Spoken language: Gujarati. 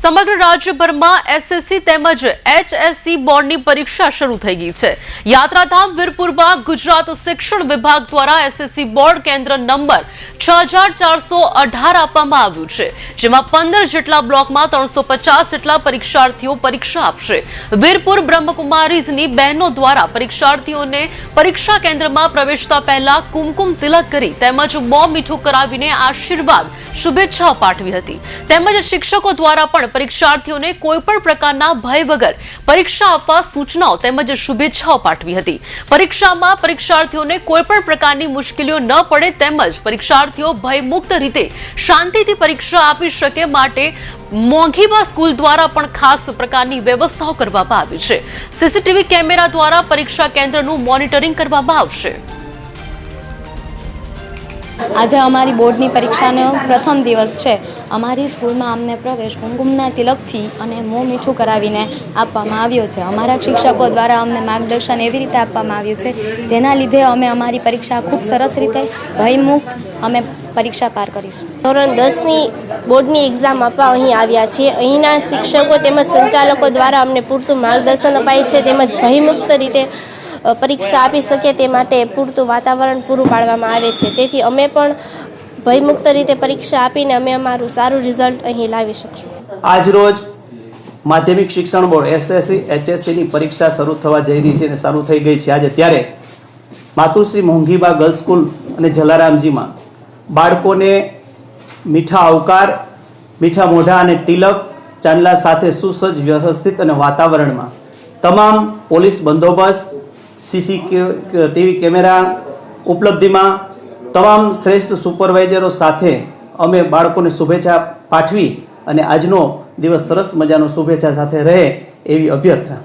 સમગ્ર રાજ્યભરમાં એસએસસી તેમજ એચએસસી બોર્ડની પરીક્ષા શરૂ થઈ ગઈ છે. યાત્રાધામ વીરપુરમાં ગુજરાત શિક્ષણ વિભાગ દ્વારા એસએસસી બોર્ડ કેન્દ્ર નંબર છ આપવામાં આવ્યું છે, જેમાં પંદર જેટલા બ્લોકમાં ત્રણસો જેટલા પરીક્ષાર્થીઓ પરીક્ષા આપશે. વીરપુર બ્રહ્મકુમારીઝની બહેનો દ્વારા પરીક્ષાર્થીઓને પરીક્ષા કેન્દ્રમાં પ્રવેશતા પહેલા કુમકુમ તિલક કરી તેમજ મો મીઠું કરાવીને આશીર્વાદ શુભેચ્છાઓ પાઠવી હતી. તેમજ શિક્ષકો દ્વારા પણ પરીક્ષાર્થીઓને કોઈ પણ પ્રકારના ભય વગર પરીક્ષા આપવા સૂચનાઓ તેમજ શુભેચ્છાઓ પાઠવી હતી. પરીક્ષામાં પરીક્ષાર્થીઓને કોઈ પણ પ્રકારની મુશ્કેલીઓ ન પડે તેમજ પરીક્ષાર્થીઓ ભયમુક્ત રીતે શાંતિથી પરીક્ષા આપી શકે માટે મોંઘીબા સ્કૂલ દ્વારા પણ ખાસ પ્રકારની વ્યવસ્થાઓ કરવામાં આવી છે. સીસીટીવી કેમેરા દ્વારા પરીક્ષા કેન્દ્રનું મોનિટરિંગ કરવામાં આવશે. આજે અમારી બોર્ડની પરીક્ષાનો પ્રથમ દિવસ છે. અમારી સ્કૂલમાં અમને પ્રવેશ કુમકુમના તિલકથી અને મોં મીઠું કરાવીને આપવામાં આવ્યો છે. અમારા શિક્ષકો દ્વારા અમને માર્ગદર્શન એવી રીતે આપવામાં આવ્યું છે, જેના લીધે અમે અમારી પરીક્ષા ખૂબ સરસ રીતે ભયમુક્ત અમે પરીક્ષા પાર કરીશું. ધોરણ દસની બોર્ડની એક્ઝામ આપવા અહીં આવ્યા છીએ. અહીંના શિક્ષકો તેમજ સંચાલકો દ્વારા અમને પૂરતું માર્ગદર્શન અપાય છે, તેમજ ભયમુક્ત રીતે પરીક્ષા આપી શકે તે માટે પૂરતું વાતાવરણ પૂરું પાડવામાં આવે છે. તેથી અમે પણ ભયમુક્ત રીતે પરીક્ષા આપીને અમે અમારું સારું રિઝલ્ટ અહીં લાવી શકીશું. આજરોજ માધ્યમિક શિક્ષણ બોર્ડ એસએસસી એચએસસીની પરીક્ષા શરૂ થવા જઈ રહી છે અને શરૂ થઈ ગઈ છે. આજે ત્યારે માતુશ્રી મોંઘીબા ગર્લ્સ સ્કૂલ અને જલારામજીમાં બાળકોને મીઠા આવકાર, મીઠા મોઢા અને તિલક ચાંદલા સાથે સુસજ્જ વ્યવસ્થિત અને વાતાવરણમાં તમામ પોલીસ બંદોબસ્ત સીસી ટીવી કેમેરા ઉપલબ્ધિમાં તમામ શ્રેષ્ઠ સુપરવાઇઝરો સાથે અમે બાળકોને શુભેચ્છા પાઠવી અને આજનો દિવસ સરસ મજાનો શુભેચ્છા સાથે રહે એવી અભ્યર્થના.